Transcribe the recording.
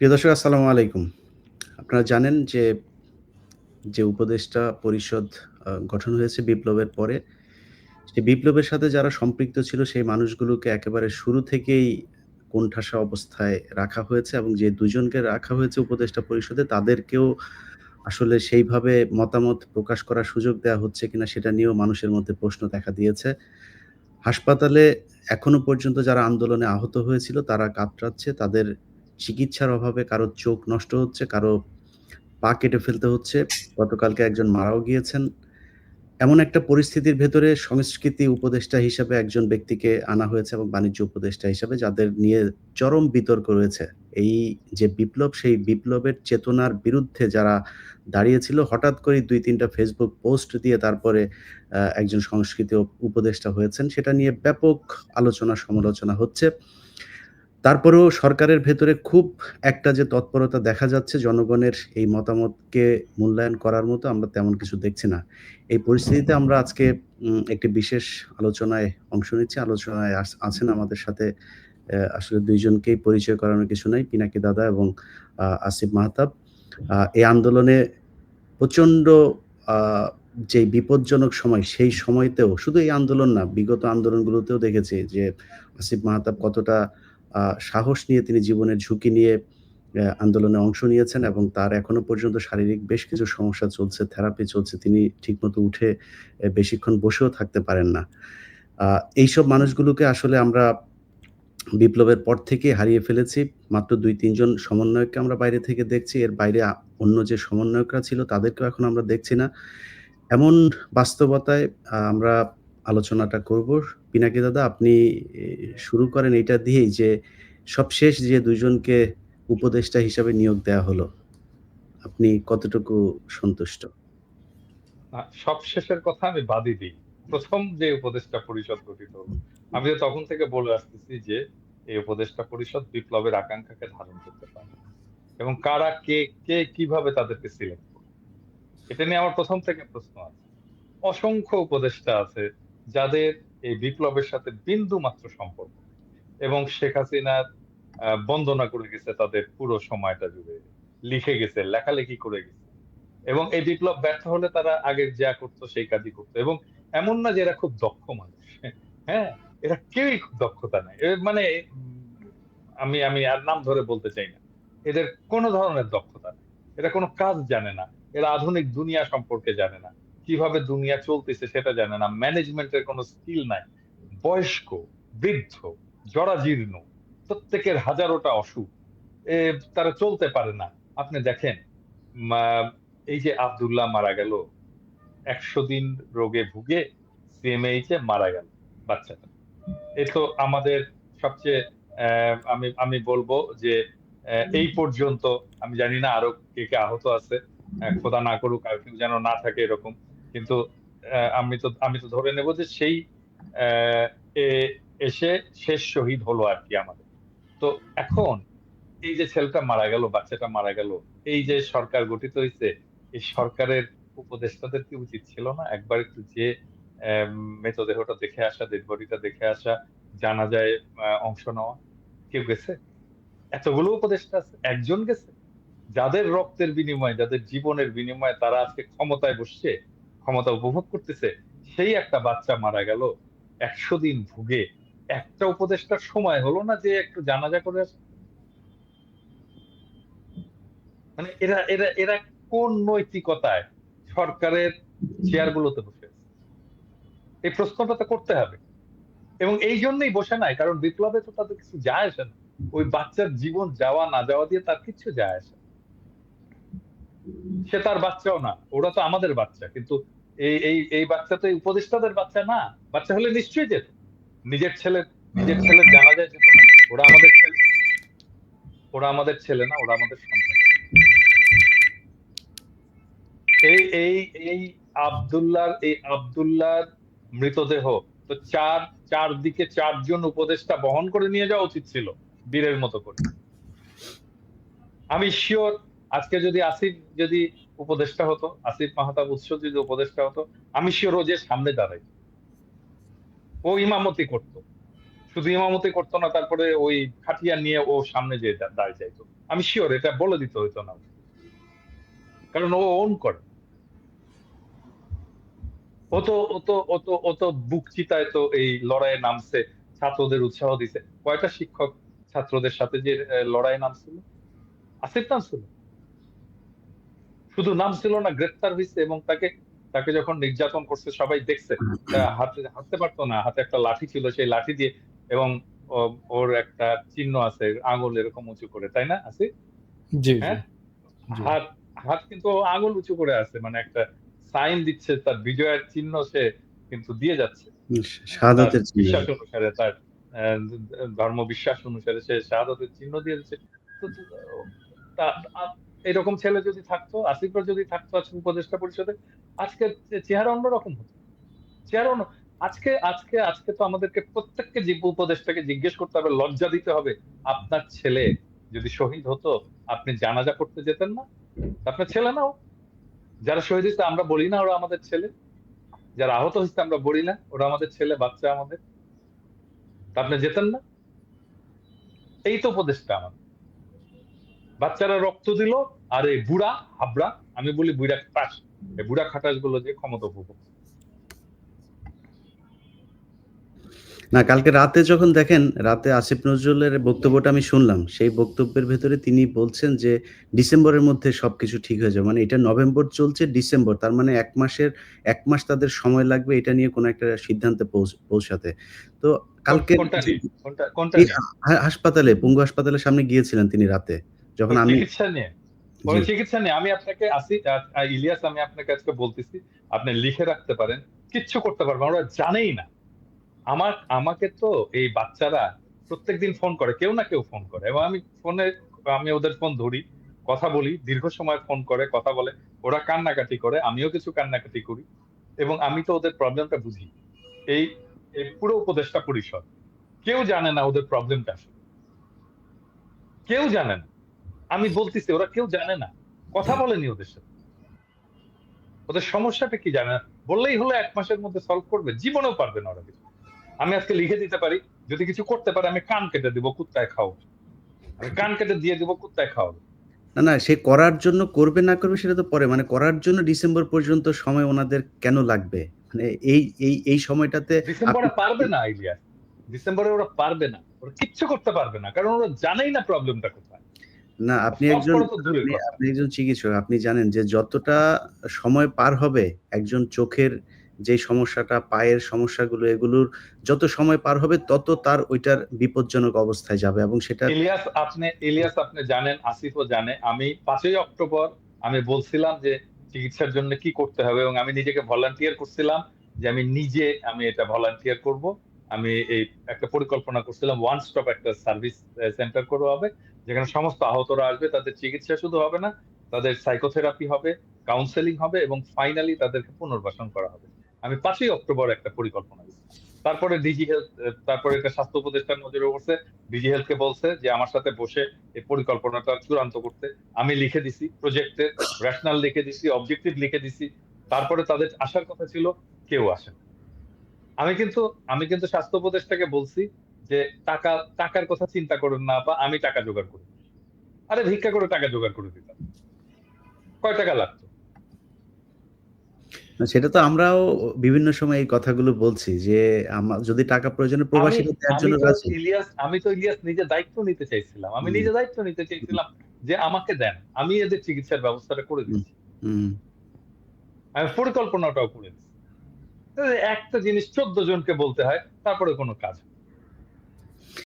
প্রিয় দর্শক আসসালামু আলাইকুম। আপনারা জানেন যে, যে উপদেষ্টা পরিষদ গঠন হয়েছে বিপ্লবের পরে, সেই বিপ্লবের সাথে যারা সম্পৃক্ত ছিল সেই মানুষগুলোকে একেবারে শুরু থেকেই কোণঠাসা অবস্থায় রাখা হয়েছে এবং যে দুজনকে রাখা হয়েছে উপদেষ্টা পরিষদে তাদেরকেও আসলে সেইভাবে মতামত প্রকাশ করার সুযোগ দেয়া হচ্ছে কিনা সেটা নিয়েও মানুষের মধ্যে প্রশ্ন দেখা দিয়েছে। হাসপাতালে এখনও পর্যন্ত যারা আন্দোলনে আহত হয়েছিল তারা কাতরাচ্ছে। তাদের চিকিৎসার অভাবে কারও চোখ নষ্ট হচ্ছে, কারও পা কেটে ফেলতে হচ্ছে। গতকালকে একজন মারাও গিয়েছেন। এমন একটা পরিস্থিতির ভেতরে সংস্কৃতি উপদেষ্টা হিসাবে একজন ব্যক্তিকে আনা হয়েছে এবং বাণিজ্য উপদেষ্টা হিসাবে যাদের নিয়ে চরম বিতর্ক রয়েছে। এই যে বিপ্লব সেই বিপ্লবের চেতনার বিরুদ্ধে যারা দাঁড়িয়েছিল হঠাৎ করেই দুই তিনটা ফেসবুক পোস্ট দিয়ে তারপরে একজন সংস্কৃতি উপদেষ্টা হয়েছেন। সেটা নিয়ে ব্যাপক আলোচনা সমালোচনা হচ্ছে। তারপরেও সরকারের ভেতরে খুব একটা যে তৎপরতা দেখা যাচ্ছে জনগণের এই মতামতকে মূল্যায়ন করার মতো আমরা তেমন কিছু দেখছি না। এই পরিস্থিতিতে আমরা আজকে একটি বিশেষ আলোচনায় অংশ নিচ্ছি। আলোচনায় আছেন আমাদের সাথে আসলে দুইজনকেই পরিচয় করানোর কিছু নাই। পিনাকি দাদা এবং আসিফ মাহতাব। এই আন্দোলনে প্রচণ্ড যে বিপজ্জনক সময় সেই সময়তেও শুধু এই আন্দোলন না, বিগত আন্দোলনগুলোতেও দেখেছি যে আসিফ মাহতাব কতটা সাহস নিয়ে তিনি জীবনের ঝুঁকি নিয়ে আন্দোলনে অংশ নিয়েছেন এবং তার এখনও পর্যন্ত শারীরিক বেশ কিছু সমস্যা চলছে, থেরাপি চলছে। তিনি ঠিকমতো উঠে বেশিক্ষণ বসেও থাকতে পারেন না। এইসব মানুষগুলোকে আসলে আমরা বিপ্লবের পর থেকেই হারিয়ে ফেলেছি। মাত্র ২-৩ জন সমন্বয়ককে আমরা বাইরে থেকে দেখছি। এর বাইরে অন্য যে সমন্বয়করা ছিল তাদেরকেও এখন আমরা দেখছি না। এমন বাস্তবতায় আমরা আলোচনাটা করব। পিনাকি দাদা আপনি শুরু করেন এইটা দিয়েই যে সবশেষ যে ২ জনকে উপদেষ্টা হিসাবে নিয়োগ দেয়া হলো। আপনি কতটুকু সন্তুষ্ট? সবশেষের কথা আমি বাদই দিই। প্রথম যে উপদেষ্টা পরিষদ গঠিত হলো, আমি তো তখন থেকে বলে আসতেছি যে এই উপদেষ্টা পরিষদ বিপ্লবের আকাঙ্ক্ষাকে ধারণ করতে পারে এবং কারা কে, কে কীভাবে তাদেরকে সিলেক্ট করবে। এটা নিয়ে আমার প্রথম থেকে প্রশ্ন আছে। অসংখ্য উপদেষ্টা আছে যাদের এই বিপ্লবের সাথে বিন্দুমাত্র সম্পর্ক এবং শেখ হাসিনার বন্দনা করে গেছে তাদের পুরো সময়টা জুড়ে। লিখে গেছে, লেখালেখি করে গেছে এবং এই বিপ্লব ব্যর্থ হলে তারা আগের যা করত সেই কাজই করত এবং এমন না যে এরা খুব দক্ষ মানুষ। হ্যাঁ? এরা কেউই খুব দক্ষতা নাই। মানে আমি আমি আর নাম ধরে বলতে চাই না। এদের কোন ধরনের দক্ষতা নেই। এরা কোন কাজ জানে না। এরা আধুনিক দুনিয়া সম্পর্কে জানে না। কীভাবে দুনিয়া চলতেছে সেটা জানে না। ম্যানেজমেন্ট এর কোন স্কিল নাই। বয়স্ক, বৃদ্ধ, জরাজীর্ণ, প্রত্যেকের হাজারোটা অসুখ। তারা চলতে পারে না। আপনি দেখেন এই যে আব্দুল্লাহ মারা গেল। ১০০ দিন রোগে ভুগে সিএমএইচ এ মারা গেল বাচ্চাটা। এ তো আমাদের সবচেয়ে আমি আমি বলব যে এই পর্যন্ত আমি জানি না আরও কে, কে আহত আছে। খোদা না করুক আর কেউ যেন না থাকে এরকম। কিন্তু আমি তো আমি তো ধরে নেব যে সেই এসে শেষ শহীদ হলো আর কি আমাদের। তো এখন এই যে ছেলেটা মারা গেল, বাচ্চাটা মারা গেল, এই যে সরকার গঠিত হইছে, এই সরকারের উপদেষ্টাদের কি উচিত ছিল না একবার একটু যে মৃতদেহটা দেখে আসা, ডেড দেখে আসা, জানা যায় অংশ নেওয়া? কেউ গেছে? এতগুলো উপদেষ্টা আছে, একজন গেছে? যাদের রক্তের বিনিময়ে, যাদের জীবনের বিনিময়ে তারা আজকে ক্ষমতায় বসছে, ক্ষমতা উপভোগ করতেছে, সেই একটা বাচ্চা মারা গেল। ১০০ দিন ভুগে। একটা উপদেষ্টার সময় হলো না যে একটু জানাজা করে? মানে এরা এরা এরা কোন নৈতিকতায় সরকারের চেয়ার গুলোতে বসে এই প্রশ্নটা তো করতে হবে। এবং এই জন্যই বসে নাই কারণ বিপ্লবে তো তাদের কিছু যায় আসে না। ওই বাচ্চার জীবন যাওয়া না যাওয়া দিয়ে তার কিচ্ছু যায় আসে না। সে তার বাচ্চাও না। ওরা তো আমাদের বাচ্চা। কিন্তু এই এই এই বাচ্চা তো উপদেষ্টাদের বাচ্চা না। বাচ্চা হলে নিশ্চয়ই যেত। নিজের ছেলের নিজের ছেলের জানাজায় যেত না। ওরা আমাদের ছেলে। ওরা আমাদের ছেলে না, ওরা আমাদের সন্তান। এই এই এই আব্দুল্লাহর এই আব্দুল্লাহর মৃতদেহ তো চার চারদিকে ৪ জন উপদেষ্টা বহন করে নিয়ে যাওয়া উচিত ছিল। বীরের মতো করে। আমি সিউর আজকে যদি আসিফ যদি উপদেষ্টা হতো, আসিফ মাহতাব উৎস যদি উপদেষ্টা হতো, আমি ও যে সামনে দাঁড়াইতো। ও ইমামতি করত। শুধু ইমামতি করত না তারপরে ওই খাটিয়া নিয়ে ও সামনে দা দাঁড়িয়ে যাইত। আমি সিওর এটা বলে দিতে হইতো না কারণ ও ওন করে ও তো ও তো ও তো ও তো বুক চিতায় তো এই লড়াইয়ে নামছে ছাত্রদের উৎসাহ দিছে কয়টা শিক্ষক ছাত্রদের সাথে যে আহ, লড়াইয়ে নামছিল আসিফ নামছিল শুধু নাম ছিল না গ্রেপ্তার হয়েছে এবং তাকে তাকে যখন নির্যাতন করছে সবাই দেখছে। হাতে হাঁটতে পারতো না হাতে একটা লাঠি ছিল সেই লাঠি দিয়ে এবং ওর একটা চিহ্ন আছে আঙুল এরকম উঁচু করে তাই না আসিফ? জি জি। হ্যাঁ? হাত হাত কিন্তু আঙুল উঁচু করে আছে মানে একটা সাইন দিচ্ছে তার বিজয়ের চিহ্ন সে কিন্তু দিয়ে যাচ্ছে। বিশ্বাস অনুসারে তার ধর্ম বিশ্বাস অনুসারে সে শাহাদতের চিহ্ন দিয়ে আ- এরকম ছেলে যদি থাকতো আসিফর যদি থাকতো আজকে উপদেষ্টা পরিষদে আজকে চেহারা অন্যরকম হতো। চেহারা অন্য, আজকে আজকে আজকে তো আমাদেরকে প্রত্যেককে যে উপদেশটাকে জিজ্ঞেস করতে হবে, লজ্জা দিতে হবে, আপনার ছেলে যদি শহীদ হতো, আপনি জানাজা করতে যেতেন না? আপনার ছেলে নাও যারা শহীদ হয়েছে, আমরা বলি না ওরা আমাদের ছেলে। যারা আহত হয়েছে, আমরা বলি না, ওরা আমাদের ছেলে, বাচ্চা আমাদের। আপনি যেতেন না? এই তো উপদেশটা আমার বাচ্চারা রক্ত দিল আর এই বুড়া হাবড়া আমি বলি বুড়া খাটাস এই বুড়া খাটাসগুলো যে ক্ষমতা উপভোগ না কালকে রাতে যখন দেখেন রাতে আসিফ নজরুলের বক্তব্যটা আমি শুনলাম সেই বক্তব্যের ভেতরে তিনি বলছেন যে ডিসেম্বরের মধ্যে সবকিছু ঠিক হয়ে যাবে। মানে এটা নভেম্বর চলছে ডিসেম্বর তার মানে এক মাসের এক মাস তাদের সময় লাগবে এটা নিয়ে কোনো একটা সিদ্ধান্তে পৌঁছাতে। তো কালকে হাসপাতালে পঙ্গু হাসপাতালের সামনে গিয়েছিলেন তিনি রাতে। যখন আমি চিকিৎসা নিয়ে। জি, চিকিৎসা নিয়ে। আমি আপনাকে আসি ইলিয়াস আমি আপনাকে আজকে বলতেছি আপনি লিখে রাখতে পারেন কিচ্ছু করতে পারবেন ওরা জানেই না। আমার আমাকে তো এই বাচ্চারা প্রত্যেকদিন ফোন করে কেউ না কেউ ফোন করে। এবং আমি ফোনে আমি ওদের ফোন ধরি কথা বলি দীর্ঘ সময় ফোন করে কথা বলে। ওরা কান্নাকাটি করে আমিও কিছু কান্নাকাটি করি। এবং আমি তো ওদের প্রবলেমটা বুঝি। এই পুরো উপদেষ্টা পরিষদ কেউ জানে না ওদের প্রবলেমটা আসলে। কেউ জানে না। আমি বলতেছি ওরা কেউ জানে না। কথা বলেনি ওদের সাথে। ওদের সমস্যাটা কি জানে বললেই হলো এক মাসের মধ্যে সলভ করবে জীবনেও পারবে না ওরা কিছু। আমি আজকে লিখে দিতে পারি যদি কিছু করতে পারে আমি কান কেটে দিব কুত্তায় খাও। আমি কান কেটে দিয়ে দিব কুত্তায় খাওয়াবে না না সে করার জন্য করবে না করবে সেটা তো পরে। মানে করার জন্য ডিসেম্বর পর্যন্ত সময় ওনাদের কেন লাগবে? মানে এই এই এই সময়টাতে ডিসেম্বরে পারবে না ইলিয়াস ডিসেম্বরে ওরা পারবে না। ওরা কিচ্ছু করতে পারবে না কারণ ওরা জানেই না প্রবলেমটা কোথায়। না আপনি একজন আপনি একজন চিকিৎসক আপনি জানেন যে যতটা সময় পার হবে একজন চোখের যে সমস্যাটা পায়ের সমস্যাগুলো এগুলোর যত সময় পার হবে তত তার ওইটার বিপজ্জনক অবস্থায় যাবে এবং সেটা ইলিয়াস আপনি ইলিয়াস আপনি জানেন আসিফও জানে আমি পাঁচই অক্টোবর আমি বলছিলাম যে চিকিৎসার জন্য কি করতে হবে এবং আমি নিজেকে ভলান্টিয়ার করছিলাম যে আমি নিজে আমি এটা ভলান্টিয়ার করব। আমি এই একটা পরিকল্পনা করছিলাম ওয়ান স্টপ একটা সার্ভিস সেন্টার করা হবে, যেখানে সমস্ত আহতরা আসবে, তাদের চিকিৎসা শুধু হবে না, তাদের সাইকোথেরাপি হবে কাউন্সেলিং হবে, এবং ফাইনালি তাদেরকে পুনর্বাসন করা হবে। আমি পাঁচই অক্টোবর একটা পরিকল্পনা দিচ্ছি তারপরে ডিজি হেলথ তারপরে এটা স্বাস্থ্য উপদেষ্টার নজরে পড়ছে ডিজি হেলথকে বলছে যে, আমার সাথে বসে এই পরিকল্পনাটা চূড়ান্ত করতে। আমি লিখে দিছি প্রজেক্টের রেশনাল লিখে দিছি অবজেক্টিভ লিখে দিছি। তারপরে তাদের আসার কথা ছিল, কেউ আসে না। আমি কিন্তু আমি কিন্তু স্বাস্থ্য উপদেষ্টাকে বলছি যে টাকা টাকার কথা চিন্তা করেন না বা আমি টাকা জোগাড় করি। আরে ভিক্ষা করে টাকা জোগাড় করে দিতাম। কয় টাকা লাগতো? সেটা তো আমরাও বিভিন্ন সময় এই কথাগুলো বলছি যে আমার যদি টাকা প্রয়োজনে প্রবাসীকে দেওয়ার জন্য রাজি। ইলিয়াস আমি তো ইলিয়াস নিজে দায়িত্ব নিতে চাইছিলাম। আমি। নিজে দায়িত্ব নিতে চাইছিলাম যে আমাকে দেন। আমি এদের চিকিৎসার ব্যবস্থাটা করে দিচ্ছি। হুম। আমি পরিকল্পনাটাও করে দিচ্ছি। একটা জিনিস চোদ্দ জনকে বলতে হয় তারপরে কোনো কাজ।